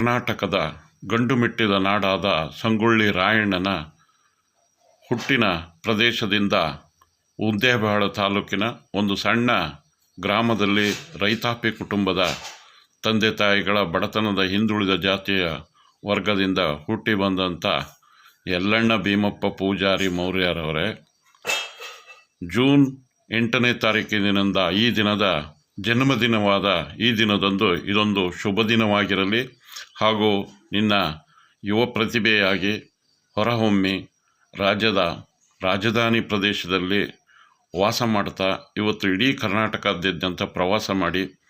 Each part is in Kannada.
ಕರ್ನಾಟಕದ ಗಂಡು ಮೆಟ್ಟಿದ ನಾಡಾದ ಸಂಗೊಳ್ಳಿ ರಾಯಣ್ಣನ ಹುಟ್ಟಿನ ಪ್ರದೇಶದಿಂದ ಉದ್ದೇಬಹಾಳ ತಾಲೂಕಿನ ಒಂದು ಸಣ್ಣ ಗ್ರಾಮದಲ್ಲಿ ರೈತಾಪಿ ಕುಟುಂಬದ ತಂದೆ ತಾಯಿಗಳ ಬಡತನದ ಹಿಂದುಳಿದ ಜಾತಿಯ ವರ್ಗದಿಂದ ಹುಟ್ಟಿ ಬಂದಂಥ ಯಲ್ಲಣ್ಣ ಭೀಮಪ್ಪ ಪೂಜಾರಿ ಮೌರ್ಯರವರೇ. ಜೂನ್ ಎಂಟನೇ ತಾರೀಕಿನಿಂದ ಈ ದಿನದ ಜನ್ಮದಿನವಾದ ಈ ದಿನದಂದು ಇದೊಂದು ಶುಭ ದಿನವಾಗಿರಲಿ. ಹಾಗೂ ನಿನ್ನ ಯುವ ಪ್ರತಿಭೆಯಾಗಿ ಹೊರಹೊಮ್ಮಿ ರಾಜ್ಯದ ರಾಜಧಾನಿ ಪ್ರದೇಶದಲ್ಲಿ ವಾಸ ಮಾಡ್ತಾ ಇವತ್ತು ಇಡೀ ಕರ್ನಾಟಕದಾದ್ಯಂತ ಪ್ರವಾಸ ಮಾಡಿ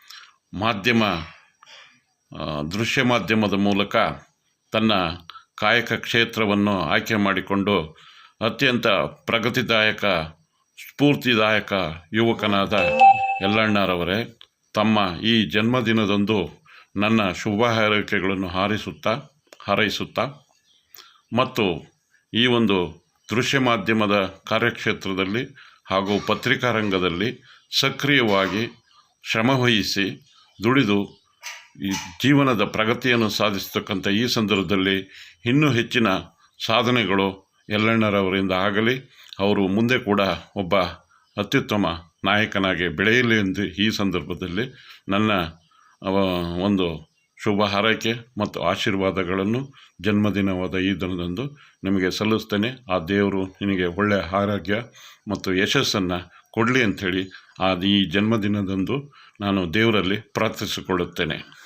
ಮಾಧ್ಯಮ ದೃಶ್ಯ ಮಾಧ್ಯಮದ ಮೂಲಕ ತನ್ನ ಕಾಯಕ ಕ್ಷೇತ್ರವನ್ನು ಆಯ್ಕೆ ಮಾಡಿಕೊಂಡು ಅತ್ಯಂತ ಪ್ರಗತಿದಾಯಕ, ಸ್ಫೂರ್ತಿದಾಯಕ ಯುವಕನಾದ ಯಲ್ಲಣ್ಣರವರೇ ತಮ್ಮ ಈ ಜನ್ಮದಿನದಂದು ನನ್ನ ಶುಭ ಹಾರೈಕೆಗಳನ್ನು ಹಾರಿಸುತ್ತಾ, ಹಾರೈಸುತ್ತಾ, ಮತ್ತು ಈ ಒಂದು ದೃಶ್ಯ ಮಾಧ್ಯಮದ ಕಾರ್ಯಕ್ಷೇತ್ರದಲ್ಲಿ ಹಾಗೂ ಪತ್ರಿಕಾ ರಂಗದಲ್ಲಿ ಸಕ್ರಿಯವಾಗಿ ಶ್ರಮವಹಿಸಿ ದುಡಿದು ಈ ಜೀವನದ ಪ್ರಗತಿಯನ್ನು ಸಾಧಿಸತಕ್ಕಂಥ ಈ ಸಂದರ್ಭದಲ್ಲಿ ಇನ್ನೂ ಹೆಚ್ಚಿನ ಸಾಧನೆಗಳು ಎಲ್ಲಣ್ಣರವರಿಂದ ಆಗಲಿ, ಅವರು ಮುಂದೆ ಕೂಡ ಒಬ್ಬ ಅತ್ಯುತ್ತಮ ನಾಯಕನಾಗಿ ಬೆಳೆಯಲಿ ಎಂದು ಈ ಸಂದರ್ಭದಲ್ಲಿ ನನ್ನ ಒಂದು ಶುಭ ಹಾರೈಕೆ ಮತ್ತು ಆಶೀರ್ವಾದಗಳನ್ನು ಜನ್ಮದಿನವಾದ ಈ ದಿನದಂದು ನಿಮಗೆ ಸಲ್ಲಿಸ್ತೇನೆ. ಆ ದೇವರು ನಿನಗೆ ಒಳ್ಳೆಯ ಆರೋಗ್ಯ ಮತ್ತು ಯಶಸ್ಸನ್ನು ಕೊಡಲಿ ಅಂಥೇಳಿ ಆ ಈ ಜನ್ಮದಿನದಂದು ನಾನು ದೇವರಲ್ಲಿ ಪ್ರಾರ್ಥಿಸಿಕೊಳ್ಳುತ್ತೇನೆ.